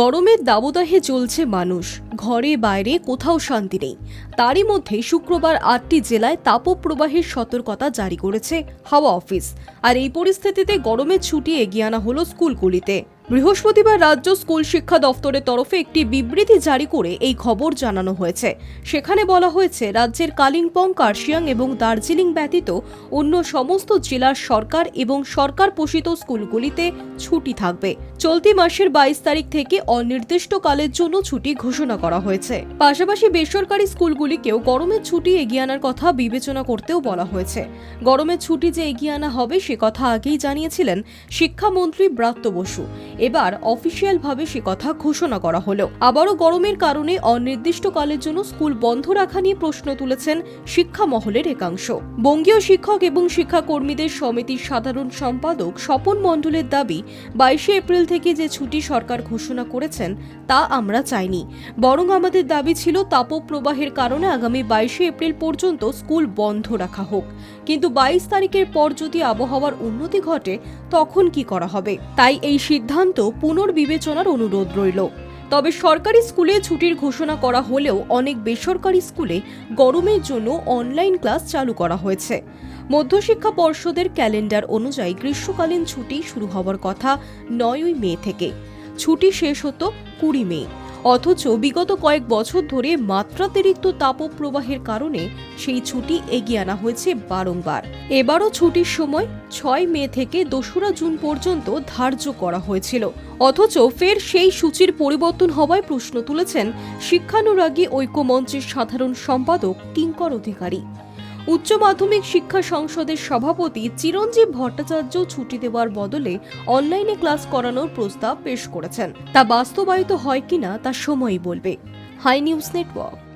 গরমের দাবদাহে চলছে মানুষ। ঘরে বাইরে কোথাও শান্তি নেই। তারই মধ্যে শুক্রবার আটটি জেলায় তাপপ্রবাহের সতর্কতা জারি করেছে হাওয়া অফিস। আর এই পরিস্থিতিতে গরমের ছুটি এগিয়ে আনা হলো স্কুলগুলিতে। বৃহস্পতিবার রাজ্য স্কুল শিক্ষা দফতরের তরফে একটি বিবৃতি জারি করে এই খবর জানানো হয়েছে। সেখানে বলা হয়েছে, রাজ্যের কালিম্পং, কার্শিয়াং এবং দার্জিলিং ব্যতীত অন্য সমস্ত জেলার সরকার এবং সরকার পোষিত স্কুলগুলিতে ছুটি থাকবে। চলতি মাসের বাইশ তারিখ থেকে অনির্দিষ্টকালের জন্য ছুটি ঘোষণা করা হয়েছে। পাশাপাশি বেসরকারি স্কুলগুলিকেও গরমের ছুটি এগিয়ে আনার কথা বিবেচনা করতেও বলা হয়েছে। গরমের ছুটি যে এগিয়ে আনা হবে সে কথা আগেই জানিয়েছিলেন শিক্ষামন্ত্রী ব্রাত্য বসু। এবার অফিসিয়ালভাবে সে কথা ঘোষণা করা হলো। আবারও গরমের কারণে অনির্দিষ্টকালের জন্য স্কুল বন্ধ রাখা নিয়ে প্রশ্ন তুলেছেন শিক্ষা মহলের একাংশ। বঙ্গীয় শিক্ষক এবং শিক্ষাকর্মীদের সমিতির সাধারণ সম্পাদক স্বপন মণ্ডলের দাবি, বাইশে এপ্রিল থেকে যে ছুটি সরকার ঘোষণা করেছেন, তা আমরা চাইনি। বরং আমাদের দাবি ছিল তাপপ্রবাহের কারণে আগামী বাইশে এপ্রিল পর্যন্ত স্কুল বন্ধ রাখা হোক। কিন্তু বাইশ তারিখের পর যদি আবহাওয়ার উন্নতি ঘটে, তখন কি করা হবে? তাই এই সিদ্ধান্ত পুনর্বিবেচনার অনুরোধ রইল। তবে সরকারি স্কুলে ছুটির ঘোষণা করা হলেও অনেক বেসরকারি স্কুলে গরমের জন্য অনলাইন ক্লাস চালু করা হয়েছে। মধ্যশিক্ষা পর্ষদের ক্যালেন্ডার অনুযায়ী গ্রীষ্মকালীন ছুটি শুরু হওয়ার কথা নয়ই মে থেকে। ছুটি শেষ হতো কুড়ি মে। অথচ বিগত কয়েক বছর ধরে মাত্রাতিরিক্ত তাপপ্রবাহের কারণে সেই ছুটি এগিয়ে আনা হয়েছে বারংবার। এবারও ছুটির সময় ছয় মে থেকে দোসরা জুন পর্যন্ত ধার্য করা হয়েছিল। অথচ ফের সেই সূচির পরিবর্তন হওয়ায় প্রশ্ন তুলেছেন শিক্ষানুরাগী ঐক্যমঞ্চের সাধারণ সম্পাদক কিঙ্কর অধিকারী। উচ্চ মাধ্যমিক শিক্ষা সংসদের সভাপতি চিরঞ্জীব ভট্টাচার্য ছুটি দেওয়ার বদলে অনলাইনে ক্লাস করানোর প্রস্তাব পেশ করেছেন। তা বাস্তবায়িত হয় কিনা তা সময়ই বলবে। High news network.